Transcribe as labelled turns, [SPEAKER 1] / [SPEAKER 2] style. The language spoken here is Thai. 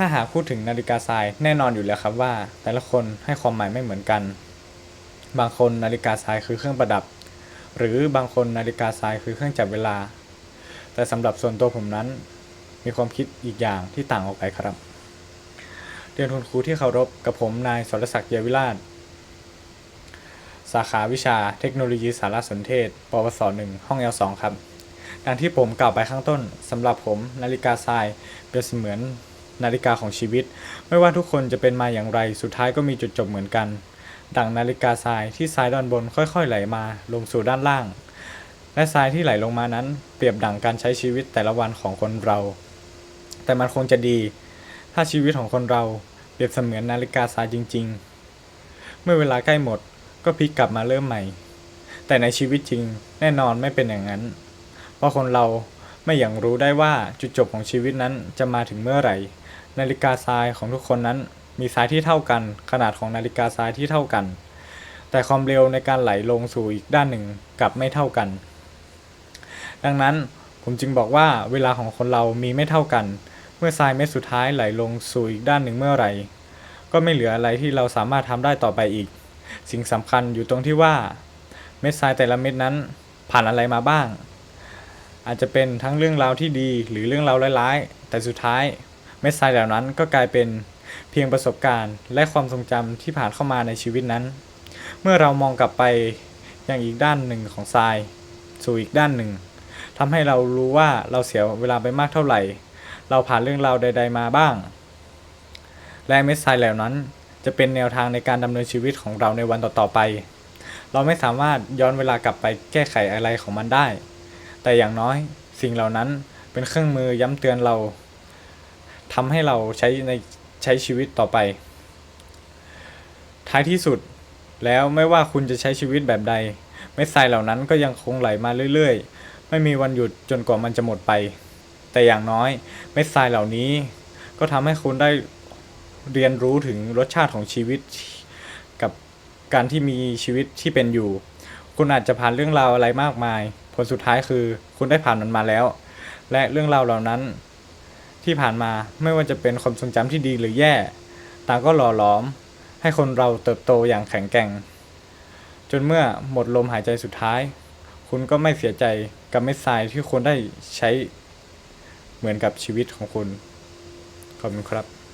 [SPEAKER 1] ถ้าหากพูดถึงนาฬิกาทรายแน่นอนอยู่แล้วครับว่า แต่ละคนให้ความหมายไม่เหมือนกัน บางคนนาฬิกาทรายคือเครื่องประดับ หรือบางคนนาฬิกาทรายคือเครื่องจับเวลา แต่สำหรับส่วนตัวผมนั้น มีความคิดอีกอย่างที่ต่างออกไปครับเรียนคุณครูที่เคารพกับผมนายสรศักดิ์เยาวิราช สาขาวิชาเทคโนโลยีสารสนเทศ ปวสหนึ่งห้อง L2 ครับดังที่ผมกล่าวไปข้างต้นสำหรับผมนาฬิกาทรายเปรียบเสมือน นาฬิกาของชีวิต ไม่ว่าทุกคนจะเป็นมาอย่างไร สุดท้ายก็มีจุดจบเหมือนกัน ดังนาฬิกาทรายที่ทรายด้านบนค่อยๆไหลมา ลงสู่ด้านล่าง และทรายที่ไหลลงมานั้น เปรียบดังการใช้ชีวิตแต่ละวันของคนเรา แต่มันคงจะดี ถ้าชีวิตของคนเราเปรียบเสมือนนาฬิกาทรายจริง ๆ เมื่อเวลาใกล้หมดก็พลิกกลับมาเริ่มใหม่ แต่ในชีวิตจริงแน่นอนไม่เป็นอย่างนั้น เพราะคนเราไม่อย่างรู้ได้ว่าจุดจบของชีวิตนั้นจะมาถึงเมื่อไหร่ นาฬิกาทรายของทุกคนนั้นมีสายที่เท่ากัน ขนาดของนาฬิกาทรายที่เท่ากัน แต่ความเร็วในการไหลลงสู่อีกด้านหนึ่งกลับไม่เท่ากัน ดังนั้นผมจึงบอกว่าเวลาของคนเรามีไม่เท่ากัน เมื่อทรายเม็ดสุดท้ายไหลลงสู่อีกด้านหนึ่งเมื่อไหร่ก็ไม่เหลืออะไรที่เราสามารถทำได้ต่อไปอีก สิ่งสำคัญอยู่ตรงที่ว่า เม็ดทรายแต่ละเม็ดนั้นผ่านอะไรมาบ้าง อาจจะเป็นทั้งเรื่องราวที่ดีหรือเรื่องราวร้ายๆ แต่สุดท้าย เม็ดทรายเหล่านั้นก็กลายเป็นเพียงประสบการณ์ และความทรงจำที่ผ่านเข้ามาในชีวิตนั้น เมื่อเรามองกลับไปอยังอีกด้านหนึ่งของทราย สู่อีกด้านหนึ่งทำให้เรารู้ว่าเราเสียเวลาไปมากเท่าไหร่ เราผ่านเรื่องราวใด ๆ มาบ้าง และเม็ดทรายเหล่านั้นจะเป็นแนวทางในการดำเนินชีวิตของเราในวันต่อๆไป เราไม่สามารถย้อนเวลากลับไปแก้ไขอะไรของมันได้ แต่อย่างน้อยสิ่งเหล่านั้นเป็นเครื่องมือย้ำเตือนเรา ทำให้เราใช้ในใช้ชีวิตต่อไป ท้ายที่สุดแล้วไม่ว่าคุณจะใช้ชีวิตแบบใด เม็ดทรายเหล่านั้นก็ยังคงไหลมาเรื่อยๆ ไม่มีวันหยุดจนกว่ามันจะหมดไป แต่อย่างน้อยเม็ดทรายเหล่านี้ ก็ทำให้คุณได้เรียนรู้ถึงรสชาติของชีวิตกับการที่มีชีวิตที่เป็นอยู่ คุณอาจจะผ่านเรื่องราวอะไรมากมาย ผลสุดท้ายคือ คุณได้ผ่านมันมาแล้ว และเรื่องราวเหล่านั้น ที่ผ่านมาไม่ว่าจะเป็นความทรงจำที่ดีหรือแย่ ต่างก็หล่อหลอม ให้คนเราเติบโตอย่างแข็งแกร่ง จนเมื่อหมดลมหายใจสุดท้าย คุณก็ไม่เสียใจกับเม็ดทรายที่คุณได้ใช้เหมือนกับชีวิตของคุณ ขอบคุณครับ